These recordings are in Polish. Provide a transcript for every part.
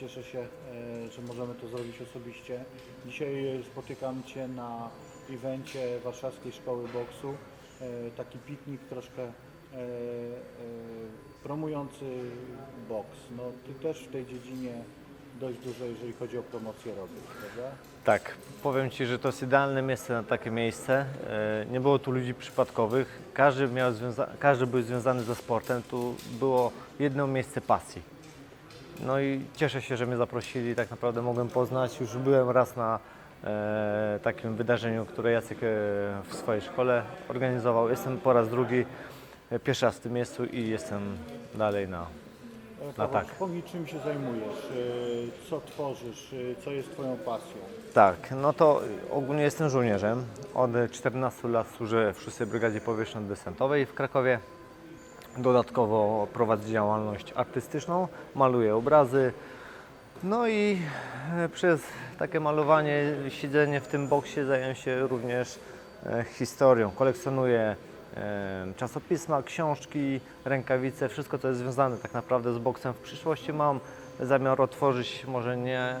Cieszę się, e, że możemy to zrobić osobiście. Dzisiaj e, spotykam Cię na evencie Warszawskiej Szkoły Boksu. E, Taki piknik troszkę promujący boks. No, Ty też w tej dziedzinie dość dużo, jeżeli chodzi o promocję robisz, prawda? Tak, powiem Ci, że to jest idealne miejsce na takie miejsce. Nie było tu ludzi przypadkowych. Każdy, miał każdy był związany ze sportem. Tu było jedno miejsce pasji. No i cieszę się, że mnie zaprosili. Tak naprawdę mogłem poznać. Już byłem raz na e, takim wydarzeniu, które Jacek e, w swojej szkole organizował. Jestem po raz drugi, e, pierwszy raz w tym miejscu i jestem dalej na E, Paweł, tak. Wspomnij, czym się zajmujesz, e, co tworzysz, e, co jest Twoją pasją. Tak, no to ogólnie jestem żołnierzem. Od 14 lat służę w 6 Brygadzie Powietrzno-Desantowej w Krakowie. Dodatkowo prowadzę działalność artystyczną, maluję obrazy. No i e, przez takie malowanie, siedzenie w tym boksie zająłem się również e, historią. Kolekcjonuję e, czasopisma, książki, rękawice, wszystko co jest związane tak naprawdę z boksem. W przyszłości mam zamiar otworzyć może nie,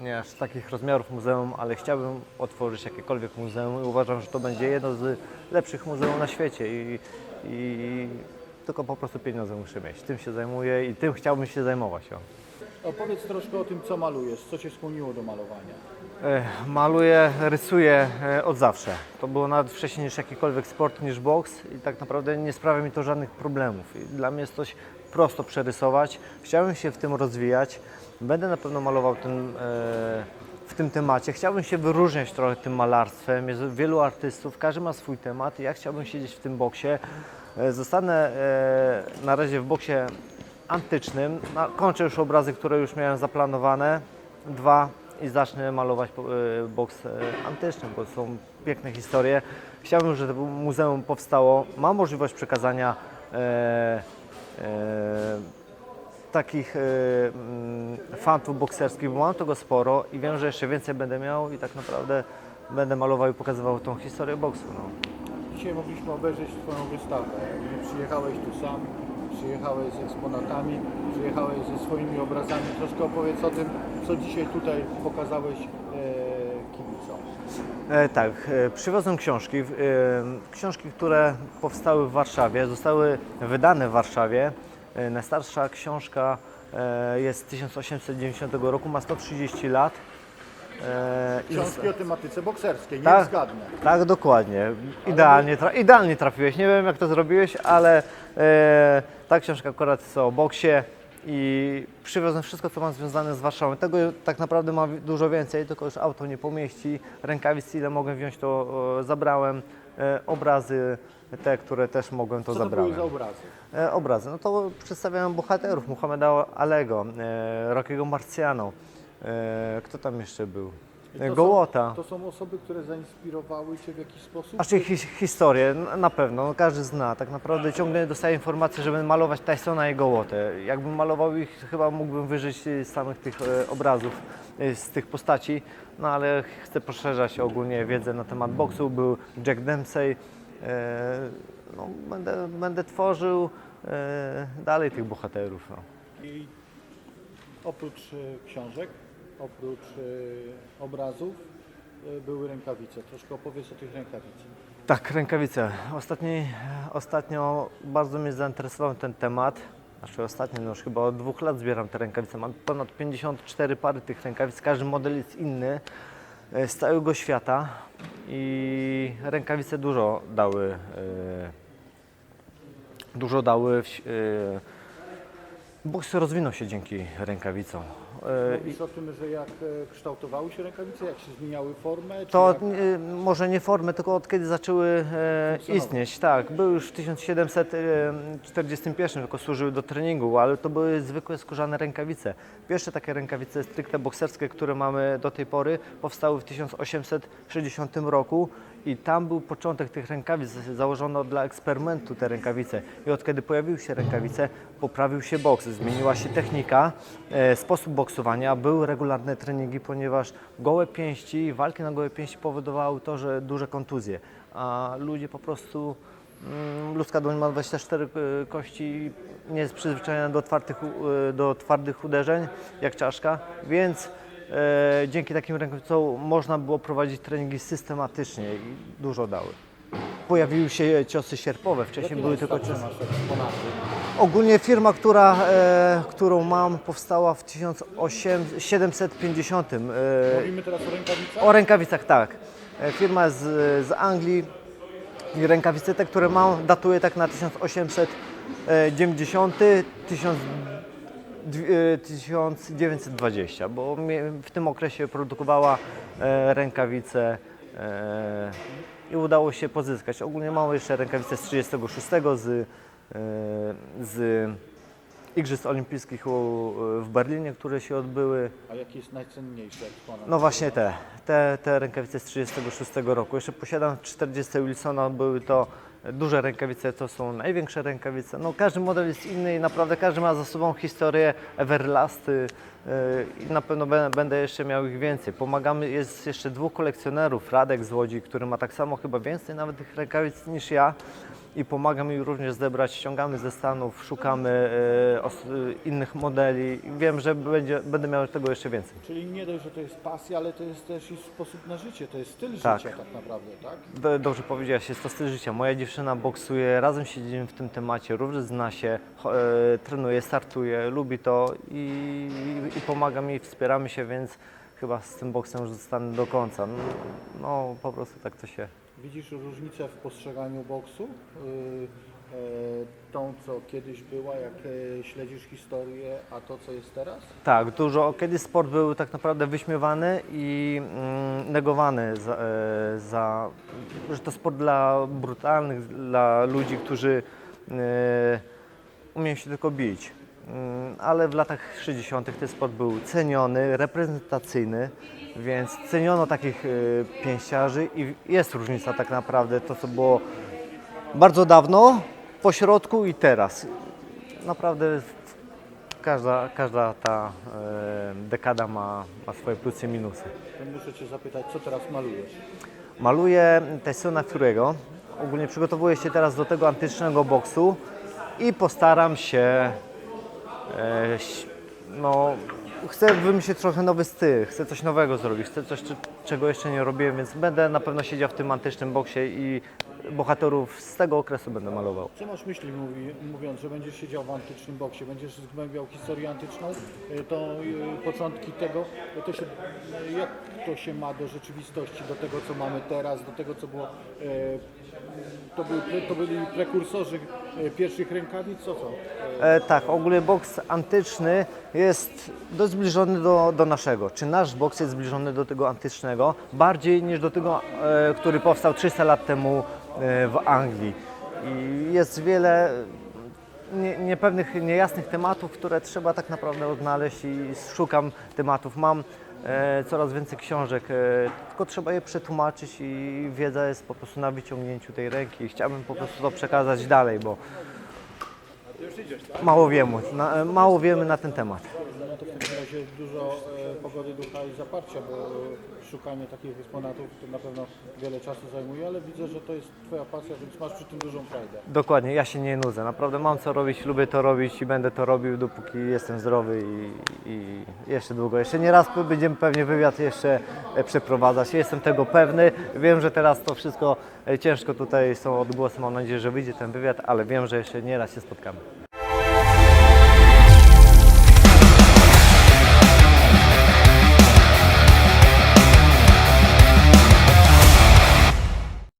nie aż takich rozmiarów muzeum, ale chciałbym otworzyć jakiekolwiek muzeum i uważam, że to będzie jedno z lepszych muzeum na świecie i, i tylko po prostu pieniądze muszę mieć. Tym się zajmuję i tym chciałbym się zajmować. O. Opowiedz troszkę o tym, co malujesz, co Cię skłoniło do malowania. E, Maluję, rysuję e, od zawsze. To było nawet wcześniej niż jakikolwiek sport, niż boks i tak naprawdę nie sprawia mi to żadnych problemów. I dla mnie jest coś prosto przerysować. Chciałbym się w tym rozwijać. Będę na pewno malował ten, e, w tym temacie. Chciałbym się wyróżniać trochę tym malarstwem. Jest wielu artystów, każdy ma swój temat ja chciałbym siedzieć w tym boksie. E, Zostanę e, na razie w boksie antycznym. Kończę już obrazy, które już miałem zaplanowane. Dwa i zacznę malować e, boks antyczny, bo są piękne historie. Chciałbym, żeby to muzeum powstało. Mam możliwość przekazania e, e, takich mm, fantów bokserskich, bo mam tego sporo i wiem, że jeszcze więcej będę miał i tak naprawdę będę malował i pokazywał tą historię boksu. No. Dzisiaj mogliśmy obejrzeć Twoją wystawę. Nie Przyjechałeś tu sam, przyjechałeś z eksponatami, przyjechałeś ze swoimi obrazami. Troszkę opowiedz o tym, co dzisiaj tutaj pokazałeś e, kibicom. E, tak, e, przywiozłem książki. E, książki, które powstały w Warszawie, zostały wydane w Warszawie. E, najstarsza książka e, jest z 1890 roku, ma 130 lat. E, Książki o tematyce bokserskiej, nie Tak. zgadnę. tak, dokładnie. Idealnie, tra- idealnie trafiłeś. Nie wiem, jak to zrobiłeś, ale e, ta książka akurat jest o boksie i przywiozłem wszystko, co mam związane z Warszawą. Tego tak naprawdę mam dużo więcej, tylko już auto nie pomieści. Rękawic, ile mogłem wziąć, to e, zabrałem. E, obrazy, te, które też mogłem, to Co to były za obrazy? E, obrazy. No to przedstawiałem bohaterów Muhammeda Alego, e, Rockiego Marciano. E, kto tam jeszcze był? I to E, są- Gołota. To są osoby, które zainspirowały Cię w jakiś sposób? Znaczy his, historię, na pewno, no, każdy zna. Tak naprawdę ciągle dostaję informacje, żeby malować Tysona i Gołotę. Jakbym malował ich, chyba mógłbym wyżyć y, z samych tych e, obrazów, e, z tych postaci, no ale chcę poszerzać ogólnie wiedzę na temat boksu. Był Jack Dempsey, e, no, będę, będę tworzył e, dalej tych bohaterów. No. I oprócz e, książek, oprócz e, obrazów e, były rękawice. Troszkę opowiedz o tych rękawicach. Tak, rękawice. Ostatni, ostatnio bardzo mnie zainteresował ten temat. Znaczy ostatnio, no już chyba od dwóch lat zbieram te rękawice. Mam ponad 54 pary tych rękawic. Każdy model jest inny e, z całego świata i rękawice dużo dały. e, Dużo dały. e, Boks rozwinął się dzięki rękawicom. E, Mówisz o tym, że jak e, kształtowały się rękawice, jak się zmieniały formę? czy To jak... y, może nie formy, tylko od kiedy zaczęły e, istnieć. Tak, były już w 1741, tylko służyły do treningu, ale to były zwykłe skórzane rękawice. Pierwsze takie rękawice stricte bokserskie, które mamy do tej pory, powstały w 1860 roku i tam był początek tych rękawic. Założono dla eksperymentu te rękawice i od kiedy pojawiły się rękawice, poprawił się boks, zmieniła się technika, e, sposób boksowania, były regularne treningi, ponieważ gołe pięści, walki na gołe pięści powodowały to, że duże kontuzje, a ludzie po prostu Mm, Ludzka dłoń ma 24 y, kości, nie jest przyzwyczajona do, twardych, u- do twardych uderzeń, jak czaszka, więc e, dzięki takim rękawicom można było prowadzić treningi systematycznie i dużo dały. Pojawiły się ciosy sierpowe, wcześniej Jakie były tylko ciosy. Ogólnie firma, która, e, którą mam, powstała w 1750. E, Mówimy teraz o rękawicach? o rękawicach, tak. E, Firma z, z Anglii i rękawice te, które mam, datuje tak na 1890, 1000, dwi- e, 1920, bo w tym okresie produkowała e, rękawice e, i udało się pozyskać. Ogólnie mam jeszcze rękawice z 36 z, e, z Igrzysk Olimpijskich w Berlinie, które się odbyły. A jaki jest najcenniejszy eksponat? No właśnie te, te, te rękawice z 36 roku. Jeszcze posiadam 40 Wilsona, były to duże rękawice, to są największe rękawice. No każdy model jest inny i naprawdę każdy ma za sobą historię Everlasty yy, i na pewno bę- będę jeszcze miał ich więcej. Pomagamy, jest jeszcze dwóch kolekcjonerów, Radek z Łodzi, który ma tak samo chyba więcej nawet tych rękawic niż ja i pomaga mi również zebrać, ściągamy ze Stanów, szukamy os- yy, innych modeli wiem, że będzie, będę miał tego jeszcze więcej. Czyli nie dość, że to jest pasja, ale to jest też i sposób na życie, to jest styl Tak. życia tak naprawdę, tak? Do- Dobrze powiedziałaś, jest to styl życia. Moja dziewczyna boksuje, razem siedzimy w tym temacie, również zna się, e, trenuje, startuje, lubi to i, i, i pomaga mi, wspieramy się, więc chyba z tym boksem już zostanę do końca. No, no po prostu tak to się... Widzisz różnicę w postrzeganiu boksu? Yy, e, tą, co kiedyś była, jak e, śledzisz historię, a to, co jest teraz? Tak, dużo. Kiedyś sport był tak naprawdę wyśmiewany i mm, negowany za, e, za, że to sport dla brutalnych, dla ludzi, którzy e, umieją się tylko bić. Mm, ale w latach 60. ten sport był ceniony, reprezentacyjny, więc ceniono takich e, pięściarzy i jest różnica tak naprawdę to, co było bardzo dawno, po środku i teraz. Naprawdę Każda, każda ta e, dekada ma, ma swoje plusy i minusy. Muszę Cię zapytać, co teraz malujesz? Maluję Tysona Fury'ego. Ogólnie przygotowuję się teraz do tego antycznego boksu i postaram się no, chcę wymyślić trochę nowy styl, chcę coś nowego zrobić, chcę coś, czego jeszcze nie robiłem, więc będę na pewno siedział w tym antycznym boksie i bohaterów z tego okresu będę malował. Co masz myśli, mówi, mówiąc, że będziesz siedział w antycznym boksie, będziesz zgłębiał historię antyczną, y, to y, początki tego, to się, jak to się ma do rzeczywistości, do tego, co mamy teraz, do tego, co było, to, to byli prekursorzy y, pierwszych rękawic, co co? E, tak, ogólnie boks antyczny jest dość zbliżony do, do naszego. Czy nasz boks jest zbliżony do tego antycznego? Bardziej niż do tego, e, który powstał 300 lat temu e, w Anglii. I jest wiele nie, niepewnych, niejasnych tematów, które trzeba tak naprawdę odnaleźć i szukam tematów. Mam e, coraz więcej książek, e, tylko trzeba je przetłumaczyć i wiedza jest po prostu na wyciągnięciu tej ręki. Chciałbym po prostu to przekazać dalej, bo Mało wiemy, na, mało wiemy na ten temat. Dużo e, pogody ducha i zaparcia, bo szukanie takich eksponatów to na pewno wiele czasu zajmuje, ale widzę, że to jest Twoja pasja, więc masz przy tym dużą frajdę. Dokładnie, ja się nie nudzę. Naprawdę mam co robić, lubię to robić i będę to robił, dopóki jestem zdrowy i, i jeszcze długo. Jeszcze nie raz będziemy pewnie wywiad jeszcze e, przeprowadzać. Jestem tego pewny. Wiem, że teraz to wszystko e, ciężko tutaj są odgłosy. Mam nadzieję, że wyjdzie ten wywiad, ale wiem, że jeszcze nie raz się spotkamy.